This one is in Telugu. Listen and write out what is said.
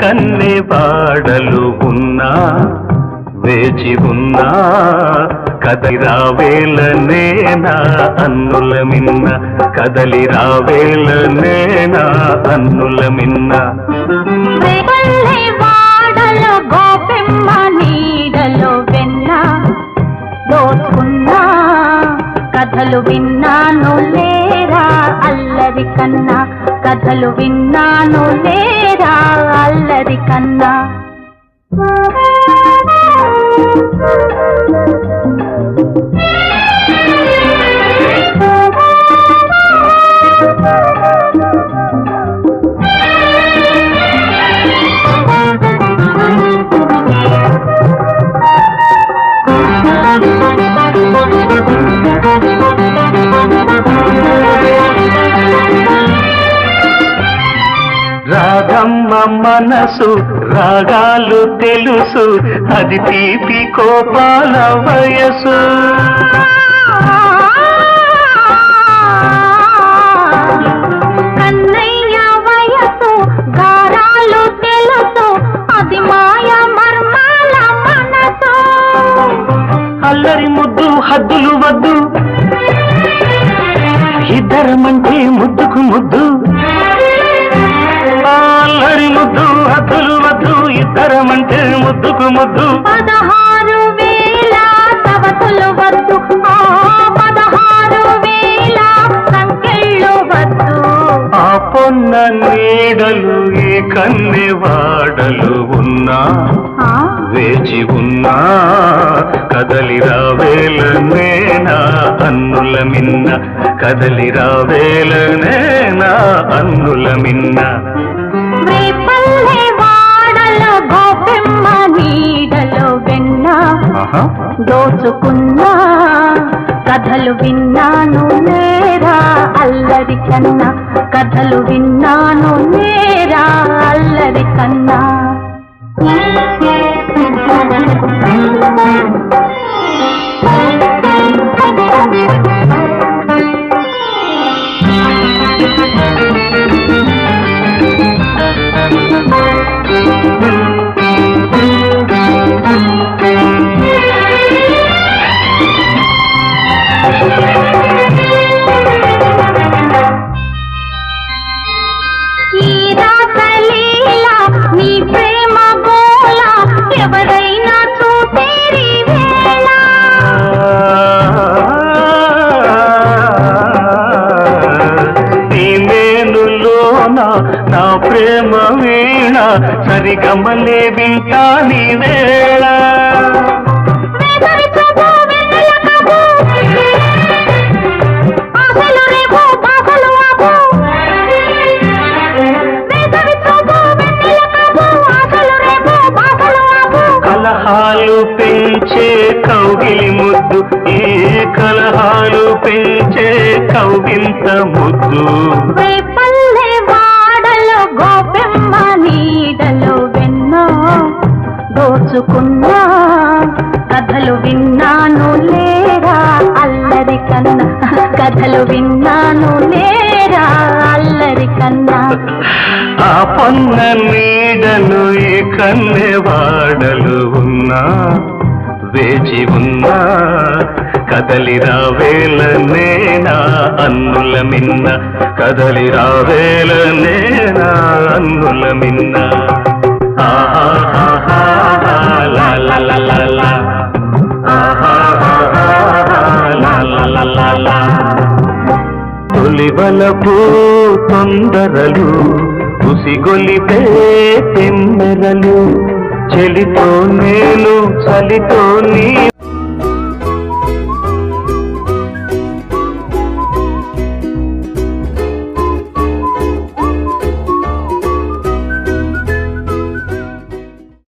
కన్నె వాడలు ఉన్నా వేచి ఉన్నా కదలి రావేల అన్నుల మిన్న కదలి రావేల అన్నుల మిన్న. గోపెమ్మ నీడలో వెన్న దోచుకున్నా కథలు విన్న అల్లరి కన్నా కథలు విన్నాను లేదా అల్లరి కన్నా. రాగమ్మ మనసు రాగాలు తెలుసు. అది తీపి కోపాల వయసు. కన్నయ్య వయసు గారాలు తెలుసు. అది మాయ మర్మాల మనసు. అల్లరి ముద్దు హద్దులు వద్దు. ఇద్దరమంటే ముద్దుకు ముద్దు. వద్దు ఇద్దరమంటే ముద్దుకు ముద్దు. పదహారు వేల సవతులు వద్దు. ఆ పదహారు వేల సంఖ్యలు వద్దు. ఆ పొన్న నీడలు ఈ కన్నె వాడలు ఉన్నా. వేచి ఉన్నా కదలి రావేల నేనా అన్నుల మిన్న. కదలి రావేల నేనా అన్నుల మిన్న. దోచుకున్నా కథలు విన్నాను నేరా అల్లరి కన్నా కథలు విన్నాను నేరా ఎవరైనా చూసేరి వేళ. నీ మేలులోన నా ప్రేమ వీణ సరిగమలే వింటా నీ వేళ. కలహాలు పెంచే కౌగిలి ముద్దు ఏ కలహాలు పెంచే కౌగింత ముద్దు. వాడలో గోపెమ్మ నీడలో వెన్నో దోచుకున్నా కథలు విన్నాను లేరా అల్లరి కన్నా. కథలు విన్నాను లేరా అల్లరి కన్నా. ఆ పొన్న నీడలు ఈ కన్నె వాడలు ఉన్నా వేచి ఉన్నా కదలిరా రావేల నేనా అన్నుల మిన్న కదలిరా రావేల నేనా అన్నుల మిన్న ఆహాహాహా, లా లా తొలివలపు తొందరలు ఉసిగొలిపే తెమ్మెరలు చెలితో నేలు చలితో నీ